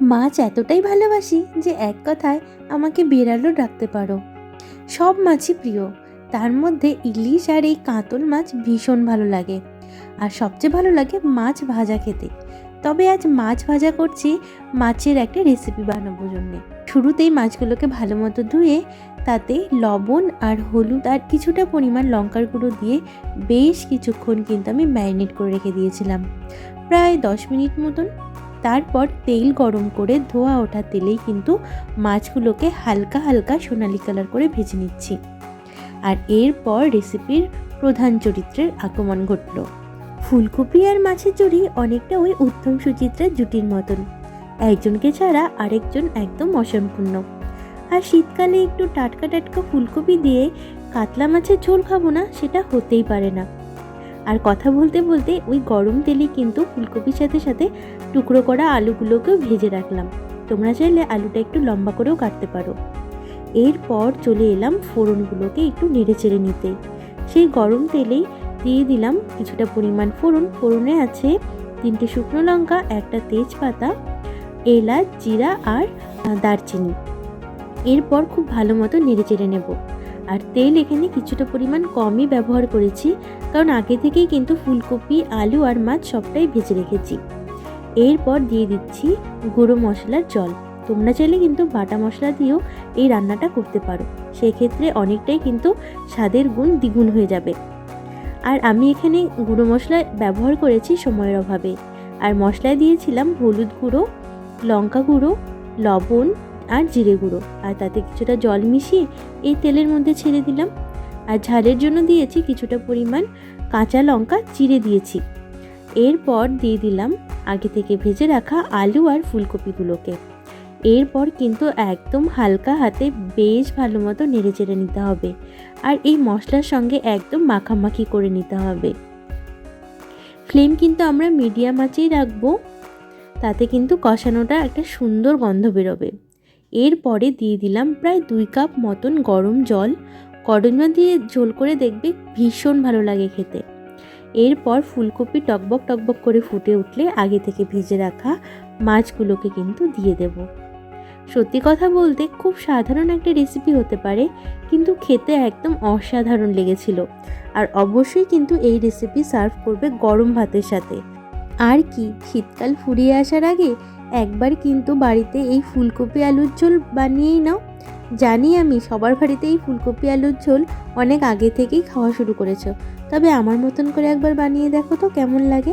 মাছ এতটাই ভালোবাসি যে এক কথায় আমাকে বিড়ালও ডাকতে পারো। সব মাছই প্রিয়। তার মধ্যে ইলিশ আর এই কাতল মাছ ভীষণ ভালো লাগে। আর সবচেয়ে ভালো লাগে মাছ ভাজা খেতে। তবে আজ মাছ ভাজা করছি মাছের একটা রেসিপি বানাবো জন্যে। শুরুতেই মাছগুলোকে ভালো মতো ধুয়ে, তাতে লবণ আর হলুদ আর কিছুটা পরিমাণ লঙ্কার গুঁড়ো দিয়ে বেশ কিছুক্ষণ কিন্তু আমি ম্যারিনেট করে রেখে দিয়েছিলাম। প্রায় দশ মিনিট মতন তারপর তেল গরম করে ধোয়া ওঠা তেলেই কিন্তু মাছগুলোকে হালকা হালকা সোনালি কালার করে ভেজে নিচ্ছি। আর এরপর রেসিপির প্রধান চরিত্রের আগমন ঘটল। ফুলকপি আর মাছের জুড়ি অনেকটা ওই উত্তম সুচিত্রার জুটির মতন। একজনকে ছাড়া আরেকজন একদম অসম্পূর্ণ। আর শীতকালে একটু টাটকা টাটকা ফুলকপি দিয়ে কাতলা মাছের ঝোল খাব না, সেটা হতেই পারে না। আর কথা বলতে বলতে ওই গরম তেলে কিন্তু ফুলকপির সাথে সাথে টুকরো করা আলুগুলোকেও ভেজে রাখলাম। তোমরা চাইলে আলুটা একটু লম্বা করেও কাটতে পারো। এরপর চলে এলাম ফোড়নগুলোকে একটু নেড়ে চেড়ে নিতে। সেই গরম তেলেই দিয়ে দিলাম কিছুটা পরিমাণ ফোড়ন। ফোড়নে আছে তিনটে শুকনো লঙ্কা, একটা তেজপাতা, এলাচ, জিরা আর দারচিনি। এরপর খুব ভালো মতো নেড়ে চেড়ে নেব। আর তেল এখানে কিছুটা পরিমাণ কমই ব্যবহার করেছি, কারণ আগে থেকেই কিন্তু ফুলকপি, আলু আর মাছ সবটাই ভেজে রেখেছি। এরপর দিয়ে দিচ্ছি গুঁড়ো মশলার জল। তোমরা চাইলে কিন্তু বাটা মশলা দিয়েও এই রান্নাটা করতে পারো। সেক্ষেত্রে অনেকটাই কিন্তু স্বাদের গুণ দ্বিগুণ হয়ে যাবে। আর আমি এখানে গুঁড়ো মশলা ব্যবহার করেছি সময়ের অভাবে। আর মশলায় দিয়েছিলাম হলুদ গুঁড়ো, লঙ্কা গুঁড়ো, লবণ আর জিরে গুঁড়ো। আর তাতে কিছুটা জল মিশিয়ে এই তেলের মধ্যে ছেড়ে দিলাম। আর ঝালের জন্য দিয়েছি কিছুটা পরিমাণ কাঁচা লঙ্কা চিড়ে দিয়েছি। এরপর দিয়ে দিলাম আগে থেকে ভেজে রাখা আলু আর ফুলকপিগুলোকে। এরপর কিন্তু একদম হালকা হাতে বেশ ভালো মতো নেড়ে চেড়ে নিতে হবে। আর এই মশলার সঙ্গে একদম মাখামাখি করে নিতে হবে। ফ্লেম কিন্তু আমরা মিডিয়াম আঁচেই রাখব। তাতে কিন্তু কষানোটা একটা সুন্দর গন্ধ বেরোবে। এরপরে দিয়ে দিলাম প্রায় দুই কাপ মতন গরম জল। জল দিয়ে ঝোল করে দেখবে ভীষণ ভালো লাগে খেতে। এরপর ফুলকপি টকবক টকবক করে ফুটে উঠলে আগে থেকে ভেজে রাখা মাছগুলোকে কিন্তু দিয়ে দেব। সত্যি কথা বলতে খুব সাধারণ একটা রেসিপি হতে পারে, কিন্তু খেতে একদম অসাধারণ লেগেছিল। আর অবশ্যই কিন্তু এই রেসিপি সার্ভ করবে গরম ভাতের সাথে। আর কি? শীতকাল ফুরিয়ে আসার আগে একবার কিন্তু বাড়িতে এই ফুলকপি আলুর ঝোল বানিয়েই নাও। জানি আমি সবার বাড়িতে এই ফুলকপি আলুর ঝোল অনেক আগে থেকেই খাওয়া শুরু করেছ। তবে আমার মতন করে একবার বানিয়ে দেখো তো কেমন লাগে।